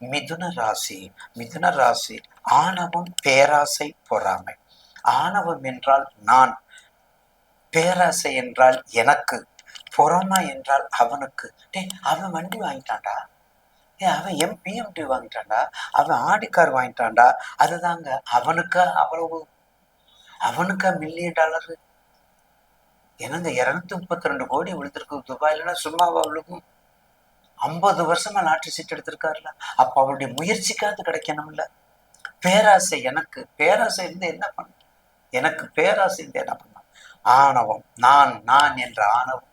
மிதுன ராசி மிதுன ராசி ஆணவம் பேராசை பொறாமை. ஆணவம் என்றால் நான் பேராசை என்றால் எனக்கு பொறாமை என்றால் அவனுக்கு. டேய் அவன் வண்டி வாங்கிட்டான்டா. ஏ அவன் எம் பிஎம்டி வாங்கிட்டான்டா. அவன் ஆடி கார் வாங்கிட்டான்டா. அதுதாங்க அவனுக்கா அவ்வளவு? அவனுக்கா மில்லியன் டாலரு என்னங்க இருநூத்தி முப்பத்தி ரெண்டு கோடி விழுந்திருக்கு. துபாயிலன்னா சும்மாவா விழுகும்? ஐம்பது வருஷமா லாட்ரி சீட் எடுத்திருக்காருல்ல அப்ப அவருடைய முயற்சிக்காவது கிடைக்கணும்ல. பேராசை எனக்கு. பேராசை இருந்து என்ன பண்ண? எனக்கு பேராசை இருந்து என்ன பண்ண? ஆணவம். நான் நான் என்ற ஆணவம்.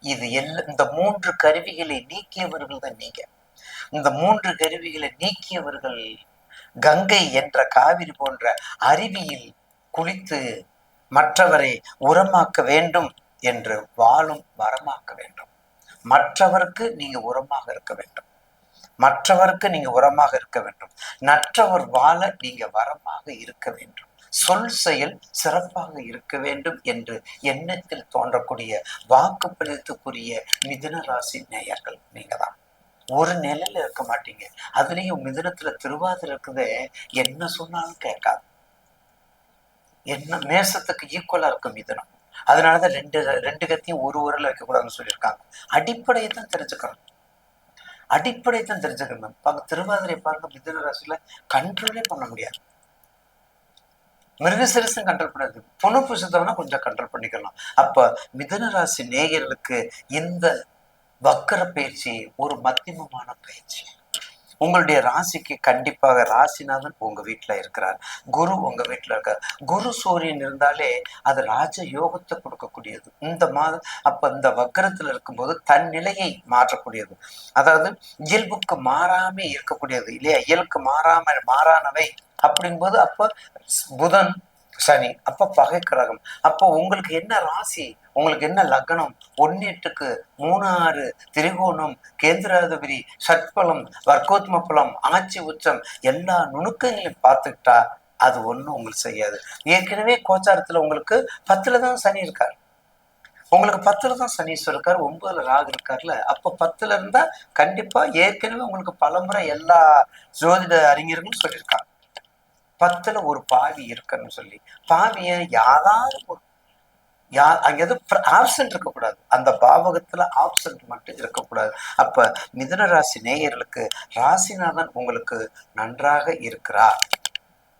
இது எல்லாம் இந்த மூன்று கருவிகளை நீக்கியவர்கள் தான் நீங்க. இந்த மூன்று கருவிகளை நீக்கியவர்கள் கங்கை என்ற காவிரி போன்ற அருவியில் குளித்து மற்றவரை உரமாக்க வேண்டும் என்று வாழும் வரமாக்க வேண்டும். மற்றவருக்கு நீங்க உரமாக இருக்க வேண்டும். மற்றவருக்கு நீங்க உரமாக இருக்க வேண்டும். நற்றவர் வாழ நீங்க வரமாக இருக்க வேண்டும். சொல் செயல் சிறப்பாக இருக்க வேண்டும் என்று எண்ணத்தில் தோன்றக்கூடிய வாக்குப்பளித்துக்குரிய மிதுன ராசி நேயர்கள் நீங்க தான். ஒரு நிலையில இருக்க மாட்டீங்க. அதுலயும் மிதுனத்துல திருவாதிரை இருக்குதே என்ன சொன்னாலும் கேட்காது. என்ன மேசத்துக்கு ஈக்குவலா இருக்கும் மிதுனம். அதனாலதான் ரெண்டு ரெண்டு கத்தையும் ஒரு ஊரில் வைக்கக்கூடாதுன்னு சொல்லியிருக்காங்க. அடிப்படையை தான் தெரிஞ்சுக்கணும். அடிப்படையை தான் தெரிஞ்சுக்கணும் பாருங்க திருவாதிரை பாருங்க மிதுன ராசியில் கண்ட்ரோலே பண்ண முடியாது. மிருகசிரசும் கண்ட்ரோல் பண்ணாது. புனப்பு சுத்தம்னா கொஞ்சம் கண்ட்ரோல் பண்ணிக்கலாம். அப்ப மிதுன ராசி நேயர்களுக்கு இந்த வக்கர பயிற்சி ஒரு மத்தியமமான பயிற்சி. உங்களுடைய ராசிக்கு கண்டிப்பாக ராசிநாதன் உங்க வீட்டுல இருக்கிறார். குரு உங்க வீட்டுல இருக்கார். குரு சூரியன் இருந்தாலே அது ராஜ யோகத்தை கொடுக்கக்கூடியது. இந்த மாதம் அப்ப இந்த வக்கரத்தில் இருக்கும்போது தன் நிலையை மாற்றக்கூடியது. அதாவது இயல்புக்கு மாறாம இருக்கக்கூடியது இல்லையா? இயல்புக்கு மாறாம மாறானவை அப்படிங்கும்போது அப்போ புதன் சனி. அப்ப பகை கிரகம். அப்போ உங்களுக்கு என்ன ராசி? உங்களுக்கு என்ன லக்னம்? ஒன்னு எட்டுக்கு மூணு ஆறு திரிகோணம் கேந்திராதிபதி சட்பலம் வர்க்கோத்ம பலம் ஆட்சி உச்சம் எல்லா நுணுக்கங்களையும் பார்த்துக்கிட்டா அது ஒன்றும் உங்களுக்கு செய்யாது. ஏற்கனவே கோச்சாரத்துல உங்களுக்கு பத்துல தான் சனி இருக்கார். உங்களுக்கு பத்துல தான் சனீஸ்வரர் இருக்கார் ஒன்பதுல ராகு இருக்கார்ல. அப்போ பத்துல இருந்தால் கண்டிப்பாக ஏற்கனவே உங்களுக்கு பலமுறை எல்லா ஜோதிட அறிஞர்களும் சொல்லியிருக்காங்க. பத்துல ஒரு பாவி இருக்குன்னு சொல்லி பாவிய யாராவது ஒரு யா அங்கேயாவது ஆப்சன்ட் இருக்கக்கூடாது. அந்த பாவகத்துல ஆப்சன்ட் மட்டும் இருக்கக்கூடாது. அப்ப மிதுன ராசி நேயர்களுக்கு ராசிநாதன் உங்களுக்கு நன்றாக இருக்கிறார்.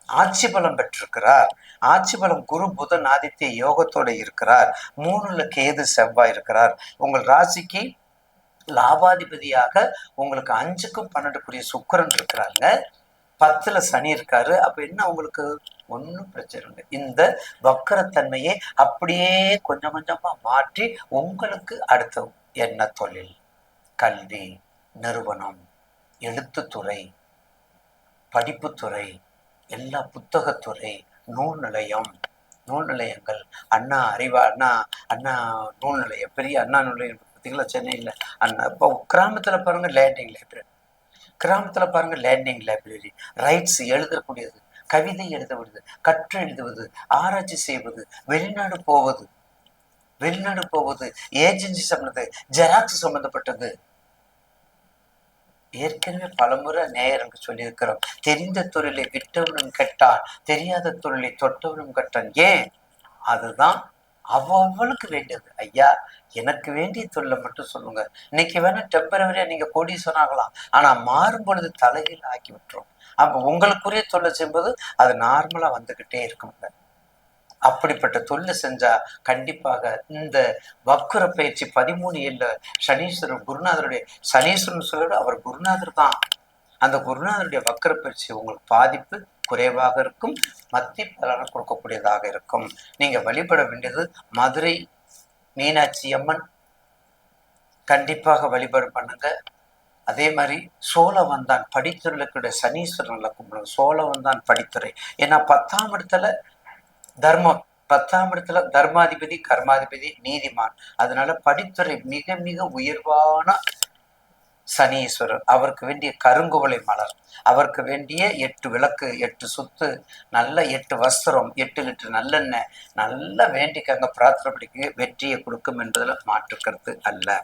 ஆட்சி பலம் பெற்றிருக்கிறார். ஆட்சி பலம் குரு புதன் ஆதித்ய யோகத்தோட இருக்கிறார். மூணுல கேது செவ்வாய் இருக்கிறார். உங்கள் ராசிக்கு லாபாதிபதியாக உங்களுக்கு அஞ்சுக்கும் பன்னெண்டுக்குரிய சுக்கரன் இருக்கிறாங்க பத்துல சனி இருக்காரு அப்ப என்ன உங்களுக்கு? ஒன்றும் பிரச்சனை இல்லை. இந்த வக்கரத்தன்மையை அப்படியே கொஞ்சம் கொஞ்சமா மாற்றி உங்களுக்கு அடுத்த என்ன தொழில்? கல்வி நிறுவனம் எழுத்துத்துறை படிப்புத்துறை எல்லா புத்தகத்துறை நூல் நிலையம் நூல் நிலையங்கள் அண்ணா அறிவா அண்ணா அண்ணா நூல் நிலையம் பெரிய அண்ணா நூல் பார்த்தீங்களா சென்னையில். அண்ணா இப்போ கிராமத்தில் பாருங்கள் லேண்டிங் லைப்ரரி கிராமத்தில் பாருங்க லேண்டிங் லைப்ரரி ரைட்ஸ் எழுதக்கூடியது கவிதை எழுதுவது கற்று எழுதுவது ஆராய்ச்சி செய்வது வெளிநாடு போவது. வெளிநாடு போவது ஏஜென்சி சம்மந்தது ஜெராக்ஸ் சம்மந்தப்பட்டது ஏற்கனவே பலமுறை நேயர்களுக்கு சொல்லியிருக்கிறோம். தெரிந்த தொழிலை விட்டவனும் கெட்டான் தெரியாத தொழிலை தொட்டவனும் கெட்டான். ஏன்? அதுதான் அவளுக்கு வேண்டியது. ஐயா எனக்கு வேண்டிய தொழிலை மட்டும் சொல்லுங்க. இன்னைக்கு வேணா டெம்பரவரியா நீங்க கோடீஸ்வரன் சொன்னாங்களாம் ஆனா மாறும் பொழுது தலையில் ஆக்கி விட்டுரும் அப்ப உங்களுக்குரிய தொல்லை செய்யும்போது அது நார்மலா வந்துகிட்டே இருக்குங்க. அப்படிப்பட்ட தொல்லை செஞ்சா கண்டிப்பாக இந்த வக்குர பயிற்சி பதிமூணு ஏழுல சனீஸ்வரர் குருநாதருடைய சனீஸ்வரன் சொல்ல அவர் குருநாதர் தான். அந்த குருநாதனுடைய வக்கர பயிற்சி உங்களுக்கு பாதிப்பு குறைவாக இருக்கும். மத்திய பலனை கொடுக்கக்கூடியதாக இருக்கும். நீங்கள் வழிபட வேண்டியது மதுரை மீனாட்சி அம்மன். கண்டிப்பாக வழிபாடு பண்ணுங்க. அதே மாதிரி சோழவந்தான் படித்துறைக்குடைய சனீஸ்வரன்ல கும்பிடுங்க. சோழவந்தான் படித்துறை. ஏன்னா பத்தாம் இடத்துல தர்மம் பத்தாம் இடத்துல தர்மாதிபதி கர்மாதிபதி நீதிமான். அதனால படித்துறை மிக மிக உயர்வான சனீஸ்வரர் அவருக்கு வேண்டிய கருங்குவளை மலர் அவருக்கு வேண்டிய எட்டு விளக்கு எட்டு சுத்து நல்ல எட்டு வஸ்திரம் எட்டு லிட்டர் நல்லெண்ணெய் நல்லா வேண்டிக்கங்க பிரார்த்தனை படிக்க வெற்றியை கொடுக்கும் என்பதில் மாற்றுக்கிறது அல்ல.